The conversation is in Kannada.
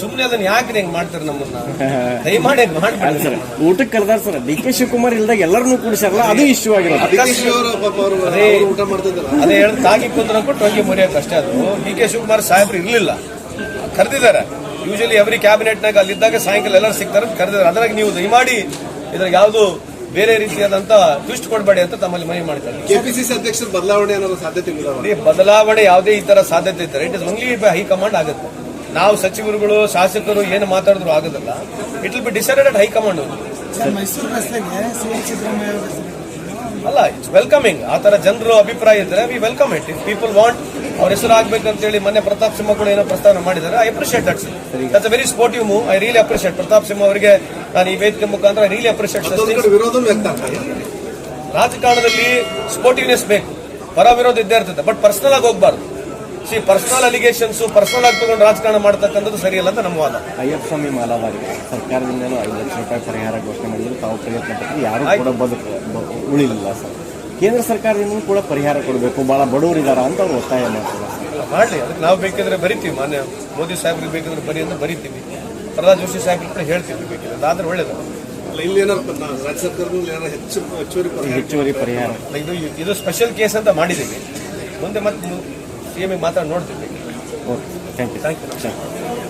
ಸುಮ್ನೆ ಅದನ್ನ ಯಾಕೆ ಹಿಂಗ್ ಮಾಡ್ತಾರೆ ನಮ್ಮನ್ನ? ದಯಮಾಡಿ ಮಾಡಿ ಅಲ್ಲ ಮಾಡ್ಬೇಡಿ ಸರ್ ಊಟಕ್ಕೆ ಕರೆದಾರ ಸರ್ ಡಿ ಕೆ ಶಿವಕುಮಾರ್ ಇಲ್ದಾಗ ಎಲ್ಲರನ್ನೂ ಕೂಡಿಸಾರಲ್ಲ ಅದು ಇಶ್ಯೂ ಆಗಿರೋದು. ಅದೇ ಅದೇ ಹೇಳಿ ತಾಗಿ ಕುಂದ್ರ ಕೊಟ್ಟು ಹೋಗಿ ಮುರಿಯೋಕೆ ಅಷ್ಟೇ ಅದು. ಡಿ ಕೆ ಶಿವಕುಮಾರ್ ಸಾಹೇಬ್ರು ಇರ್ಲಿಲ್ಲ. ಕರೆದಿದ್ದಾರೆ. ಯೂಶಲಿ ಎವ್ರಿ ಕ್ಯಾಬಿನೆಟ್ನಾಗ ಅಲ್ಲಿದ್ದಾಗ ಸಾಯಂಕಾಲ ಎಲ್ಲರೂ ಸಿಗ್ತಾರೆ ಅಂತ ಕರೆದಿದ್ದಾರೆ. ಅದ್ರಾಗ ನೀವು ದಯಮಾಡಿ ಇದ್ರಾಗ ಯಾವುದು ಬೇರೆ ರೀತಿಯಾದಂತ ಟ್ವಿಸ್ಟ್ ಕೊಡಬೇಡಿ ಅಂತ ತಮ್ಮಲ್ಲಿ ಮನವಿ ಮಾಡ್ತಾರೆ. ಕೆಪಿಸಿಸಿ ಅಧ್ಯಕ್ಷರ ಬದಲಾವಣೆ ಅನ್ನೋ ಸಾಧ್ಯತೆ ಇಲ್ಲ ನೋಡಿ, ಬದಲಾವಣೆ ಯಾವುದೇ ಈ ತರ ಸಾಧ್ಯತೆ ಇದ್ದರೆ it is only by high command ಆಗುತ್ತೆ. ನಾವು ಸಚಿವರುಗಳು ಶಾಸಕರು ಏನು ಮಾತಾಡಿದ್ರು ಆಗೋದಿಲ್ಲ. It will be decided at high command ಅಲ್ಲ ಇಟ್ಸ್ ವೆಲ್ಕಮಿಂಗ್ ಆ ತರ ಜನರು ಅಭಿಪ್ರಾಯ ಇದ್ರೆ we welcome it if people want ಅವ್ರ ಹೆಸರು ಆಗ್ಬೇಕಂತೇಳಿ ಮೊನ್ನೆ ಪ್ರತಾಪ್ ಸಿಂಹ ಕೂಡ ಏನೋ ಪ್ರಸ್ತಾವನೆ ಮಾಡಿದ್ದಾರೆ I appreciate that's that's a very sportive move I really appreciate Pratap Simha ಅವರಿಗೆ. ನಾನು ಈ ವೇದಿಕೆ ಮುಖಾಂತರ ರಿಯಲಿ ಅಪ್ರಿಷಿಯೇಟ್ ಇದೆ ರಾಜಕಾರಣದಲ್ಲಿ ಸ್ಪೋರ್ಟಿವ್ನೆಸ್ ಬೇಕು. ಪರ ವಿರೋಧ ಇದ್ದೇ ಇರ್ತದೆ. ಬಟ್ ಪರ್ಸನಲ್ ಆಗಿ ಹೋಗ್ಬಾರ್ದು. ಸಿ ಪರ್ಸನಲ್ ಅಲಿಗೇಷನ್ಸ್ ಪರ್ಸನಲ್ ಆಗಿ ತಗೊಂಡು ರಾಜಕಾರಣ ಮಾಡ್ತಕ್ಕಂಥದ್ದು ಸರಿಯಲ್ಲ ಅಂತ ನಮ್ಮ ವಾದ. ಅಯ್ಯಪ್ಪ ಸ್ವಾಮಿ ಮಾಲಾವಾರಿಗೆ ಸರ್ಕಾರದಿಂದಲೂ ಐದು ಲಕ್ಷ ರೂಪಾಯಿ ಪರಿಹಾರ ಘೋಷಣೆ ಮಾಡಿದ್ರು. ತಾವು ಪ್ರಯತ್ನ ಪಟ್ಟರೆ ಯಾರು ಕೂಡ ಬದುಕು ಉಳಿಲಿಲ್ಲ ಸರ್. ಕೇಂದ್ರ ಸರ್ಕಾರದಿಂದಲೂ ಕೂಡ ಪರಿಹಾರ ಕೊಡಬೇಕು. ಬಹಳ ಬಡವರಿದ್ದಾರೆ ಅಂತ ಅವ್ರು ಒತ್ತಾಯ ಮಾಡ್ತಾರೆ. ಮಾಡಲಿ. ಅದಕ್ಕೆ ನಾವು ಬೇಕಿದ್ರೆ ಬರಿತೀವಿ. ಮಾನ್ಯ ಮೋದಿ ಸಾಹೇಬ್ರಿಗೆ ಬೇಕಿದ್ರೆ ಬರಿ ಅಂತ ಬರಿತೀವಿ. ಪ್ರಹ್ಲಾದ್ ಜೋಶಿ ಸಾಹೇಬ್ರಿಗೆ ಕೂಡ ಹೇಳ್ತೀವಿ ಬೇಕಿದ್ರೆ. ಅದಾದ್ರೆ ಒಳ್ಳೇದು. ಅಲ್ಲ, ಇಲ್ಲಿ ಏನಪ್ಪ ನಾ- ರಾಜ್ಯ ಸರ್ಕಾರದಲ್ಲಿ ಹೆಚ್ಚು ಹೆಚ್ಚುವರಿ ಪರಿಹಾರ ಹೆಚ್ಚುವರಿ ಪರಿಹಾರ. ಇದು ಇದು ಸ್ಪೆಷಲ್ ಕೇಸ್ ಅಂತ ಮಾಡಿದ್ದೀವಿ. ಮುಂದೆ ಮತ್ತೆ ಸಿ ಮಾತಾಡಿ ನೋಡ್ತೀವಿ. Okay thank you thank you thank you